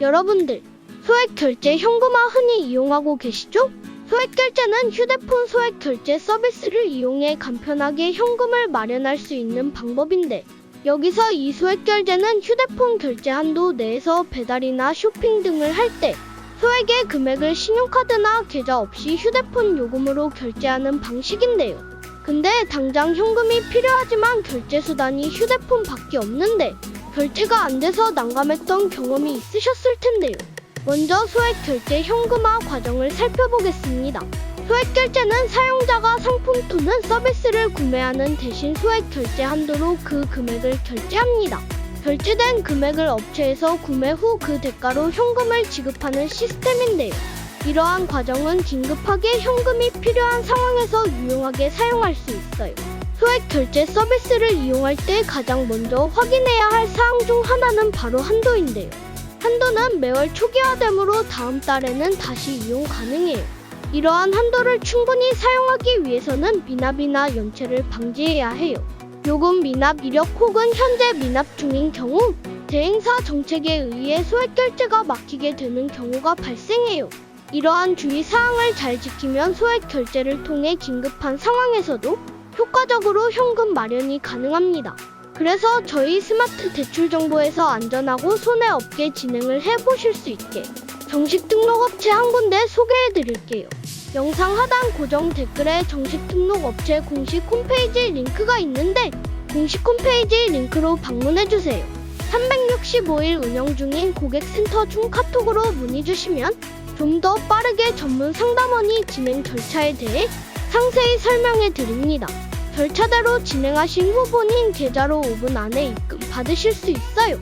여러분들, 소액 결제 현금화 흔히 이용하고 계시죠? 소액 결제는 휴대폰 소액 결제 서비스를 이용해 간편하게 현금을 마련할 수 있는 방법인데, 여기서 이 소액 결제는 휴대폰 결제 한도 내에서 배달이나 쇼핑 등을 할 때, 소액의 금액을 신용카드나 계좌 없이 휴대폰 요금으로 결제하는 방식인데요. 근데 당장 현금이 필요하지만 결제 수단이 휴대폰밖에 없는데 결제가 안 돼서 난감했던 경험이 있으셨을 텐데요. 먼저 소액 결제 현금화 과정을 살펴보겠습니다. 소액 결제는 사용자가 상품 또는 서비스를 구매하는 대신 소액 결제 한도로 그 금액을 결제합니다. 결제된 금액을 업체에서 구매 후 그 대가로 현금을 지급하는 시스템인데요. 이러한 과정은 긴급하게 현금이 필요한 상황에서 유용하게 사용할 수 있어요. 소액 결제 서비스를 이용할 때 가장 먼저 확인해야 할 사항 중 하나는 바로 한도인데요. 한도는 매월 초기화되므로 다음 달에는 다시 이용 가능해요. 이러한 한도를 충분히 사용하기 위해서는 미납이나 연체를 방지해야 해요. 요금 미납 이력 혹은 현재 미납 중인 경우 대행사 정책에 의해 소액 결제가 막히게 되는 경우가 발생해요. 이러한 주의 사항을 잘 지키면 소액 결제를 통해 긴급한 상황에서도 효과적으로 현금 마련이 가능합니다. 그래서 저희 스마트 대출 정보에서 안전하고 손해 없게 진행을 해보실 수 있게 정식 등록 업체 한 군데 소개해 드릴게요. 영상 하단 고정 댓글에 정식 등록 업체 공식 홈페이지 링크가 있는데 공식 홈페이지 링크로 방문해 주세요. 365일 운영 중인 고객센터 중 카톡으로 문의 주시면 좀 더 빠르게 전문 상담원이 진행 절차에 대해 상세히 설명해 드립니다. 절차대로 진행하신 후 본인 계좌로 5분 안에 입금 받으실 수 있어요.